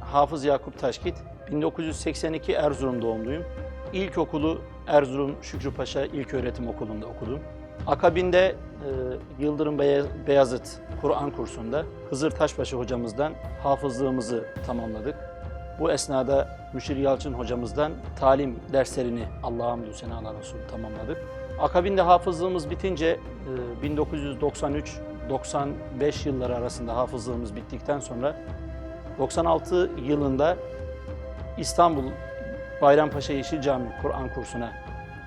Hafız Yakup Taşkit. 1982 Erzurum doğumluyum. İlkokulu Erzurum Şükrü Paşa İlköğretim Okulu'nda okudum. Akabinde e, Yıldırım Bey- Beyazıt Kur'an kursunda Hızır Taşbaşı hocamızdan hafızlığımızı tamamladık. Bu esnada Müşir Yalçın hocamızdan talim derslerini Allah'a hamdü senalar olsun tamamladık. Akabinde hafızlığımız bitince e, 1993-95 yılları arasında hafızlığımız bittikten sonra 96 yılında İstanbul Bayrampaşa Yeşil Cami Kur'an kursuna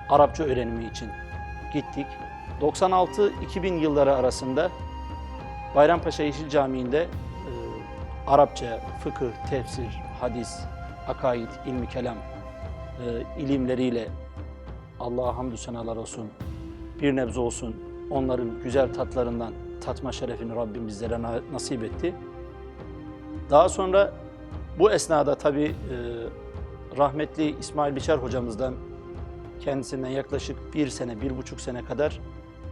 Arapça öğrenimi için gittik. 96-2000 yılları arasında Bayrampaşa Yeşil Camii'nde e, Arapça, fıkıh, tefsir, hadis, akaid, ilmi kelam e, ilimleriyle Allah'a hamdü senalar olsun, bir nebze olsun onların güzel tatlarından tatma şerefini Rabbim bizlere na- nasip etti. Daha sonra bu esnada tabii e, rahmetli İsmail Biçer hocamızdan kendisinden yaklaşık bir sene, bir buçuk sene kadar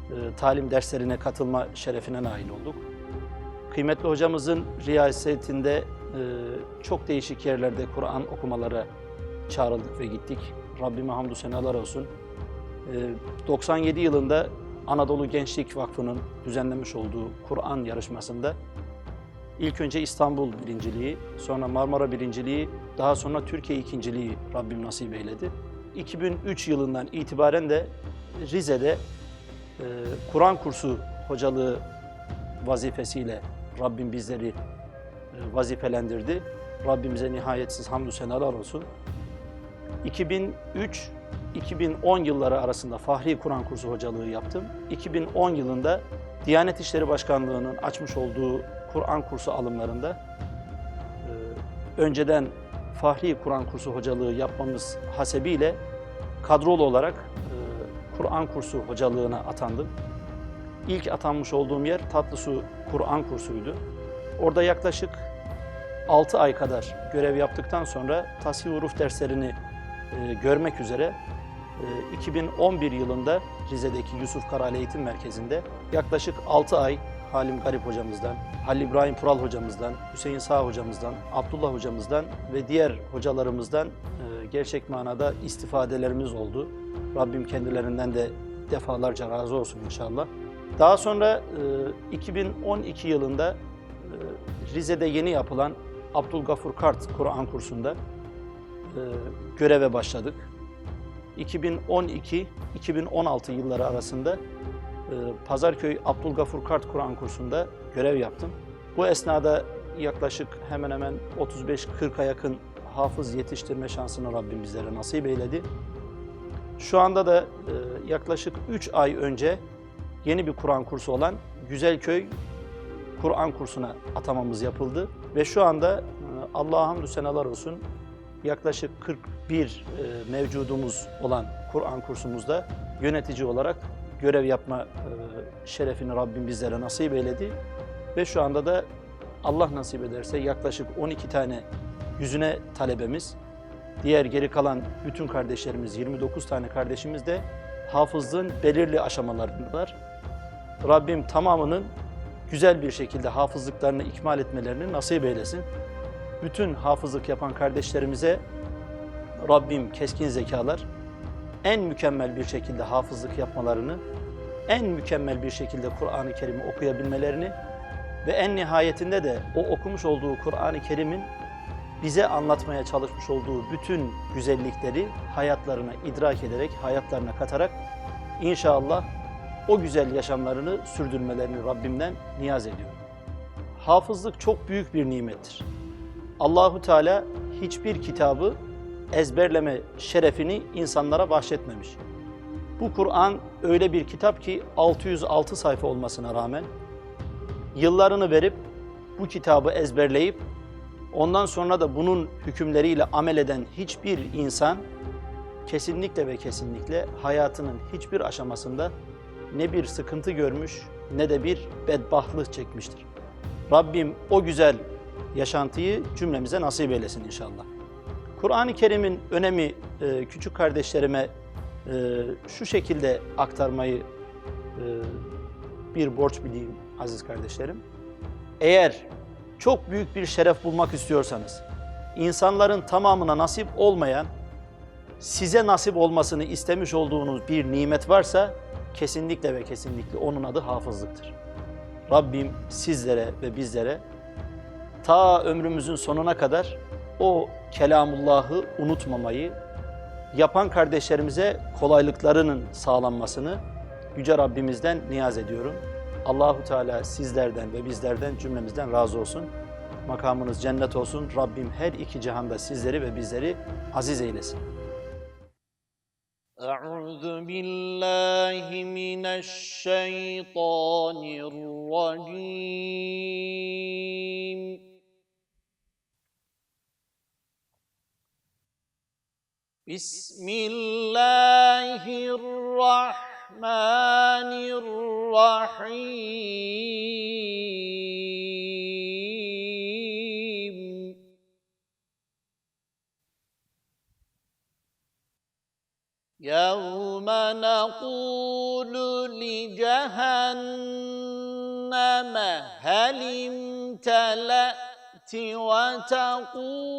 e, talim derslerine katılma şerefine nail olduk. Kıymetli hocamızın riyasetinde e, çok değişik yerlerde Kur'an okumalara çağrıldık ve gittik. Rabbime hamdü senalar olsun. E, 97 yılında Anadolu Gençlik Vakfı'nın düzenlemiş olduğu Kur'an yarışmasında ilk önce İstanbul birinciliği, sonra Marmara birinciliği, daha sonra Türkiye ikinciliği Rabbim nasip eyledi. 2003 yılından itibaren de Rize'de e, Kur'an kursu hocalığı vazifesiyle Rabbim bizleri e, vazifelendirdi. Rabbimize nihayetsiz hamdü senalar olsun. 2003-2010 yılları arasında Fahri Kur'an kursu hocalığı yaptım. 2010 yılında Diyanet İşleri Başkanlığı'nın açmış olduğu Kur'an kursu alımlarında e, önceden Fahri Kur'an kursu hocalığı yapmamız hasebiyle kadrolu olarak e, Kur'an kursu hocalığına atandım. İlk atanmış olduğum yer Tatlısu Kur'an kursuydu. Orada yaklaşık 6 ay kadar görev yaptıktan sonra tasvir huruf derslerini e, görmek üzere e, 2011 yılında Rize'deki Yusuf Karali Eğitim Merkezi'nde yaklaşık 6 ay Halim Garip hocamızdan, Halil İbrahim Pural hocamızdan, Hüseyin Sağ hocamızdan, Abdullah hocamızdan ve diğer hocalarımızdan e, gerçek manada istifadelerimiz oldu. Rabbim kendilerinden de defalarca razı olsun inşallah. Daha sonra e, 2012 yılında e, Rize'de yeni yapılan Abdülgafur Kart Kur'an kursunda e, göreve başladık. 2012-2016 yılları arasında e, Pazarköy Abdülgafur Kart Kur'an kursunda görev yaptım. Bu esnada yaklaşık hemen hemen 35-40'a yakın hafız yetiştirme şansını Rabbim bizlere nasip eyledi. Şu anda da e, yaklaşık 3 ay önce yeni bir Kur'an kursu olan Güzelköy Kur'an kursuna atamamız yapıldı. Ve şu anda e, Allah'a hamdü senalar olsun yaklaşık 41 e, mevcudumuz olan Kur'an kursumuzda yönetici olarak görev yapma e, şerefini Rabbim bizlere nasip eyledi. Ve şu anda da Allah nasip ederse yaklaşık 12 tane yüzüne talebemiz, diğer geri kalan bütün kardeşlerimiz, 29 tane kardeşimiz de hafızlığın belirli aşamalarındalar. Rabbim tamamının güzel bir şekilde hafızlıklarını ikmal etmelerini nasip eylesin. Bütün hafızlık yapan kardeşlerimize Rabbim keskin zekalar, en mükemmel bir şekilde hafızlık yapmalarını, en mükemmel bir şekilde Kur'an-ı Kerim'i okuyabilmelerini ve en nihayetinde de o okumuş olduğu Kur'an-ı Kerim'in bize anlatmaya çalışmış olduğu bütün güzellikleri hayatlarına idrak ederek, hayatlarına katarak inşallah o güzel yaşamlarını sürdürmelerini Rabbimden niyaz ediyorum. Hafızlık çok büyük bir nimettir. Allahu Teala hiçbir kitabı ezberleme şerefini insanlara bahşetmemiş. Bu Kur'an öyle bir kitap ki 606 sayfa olmasına rağmen yıllarını verip bu kitabı ezberleyip ondan sonra da bunun hükümleriyle amel eden hiçbir insan kesinlikle ve kesinlikle hayatının hiçbir aşamasında ne bir sıkıntı görmüş ne de bir bedbahtlık çekmiştir. Rabbim o güzel yaşantıyı cümlemize nasip eylesin inşallah. Kur'an-ı Kerim'in önemi e, küçük kardeşlerime e, şu şekilde aktarmayı e, bir borç bileyim aziz kardeşlerim. Eğer çok büyük bir şeref bulmak istiyorsanız, insanların tamamına nasip olmayan, size nasip olmasını istemiş olduğunuz bir nimet varsa kesinlikle ve kesinlikle onun adı hafızlıktır. Rabbim sizlere ve bizlere ta ömrümüzün sonuna kadar o kelamullahı unutmamayı, yapan kardeşlerimize kolaylıklarının sağlanmasını Yüce Rabbimizden niyaz ediyorum. Allahu Teala sizlerden ve bizlerden cümlemizden razı olsun. Makamınız cennet olsun. Rabbim her iki cihanda sizleri ve bizleri aziz eylesin. أعوذ بالله من الشيطان الرجيم بسم الله الرحمن الرحيم. يوم نقول لجهنم هل امتلأت وتقول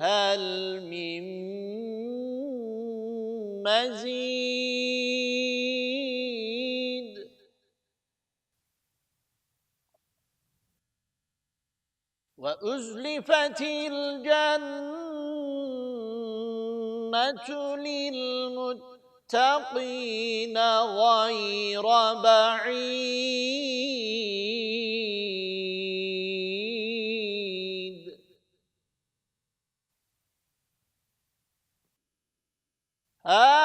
هل من مزيد؟ وأزلفت الجنة للمتقين غير بعيد. Ah!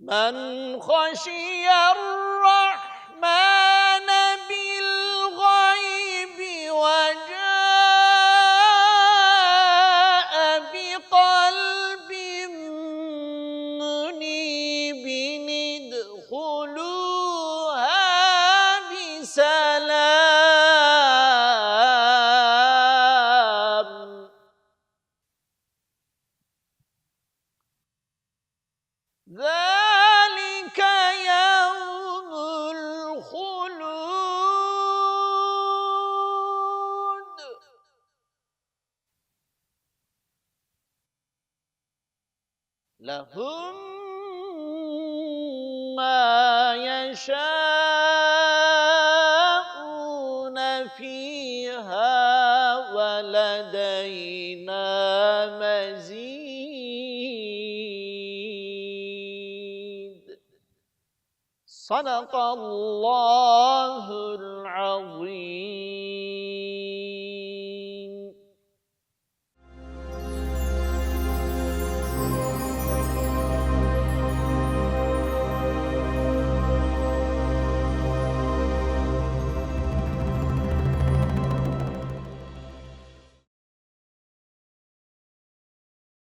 من خشي الرحمن لهم ما يشاءون فيها ولدينا مزيد. صدق الله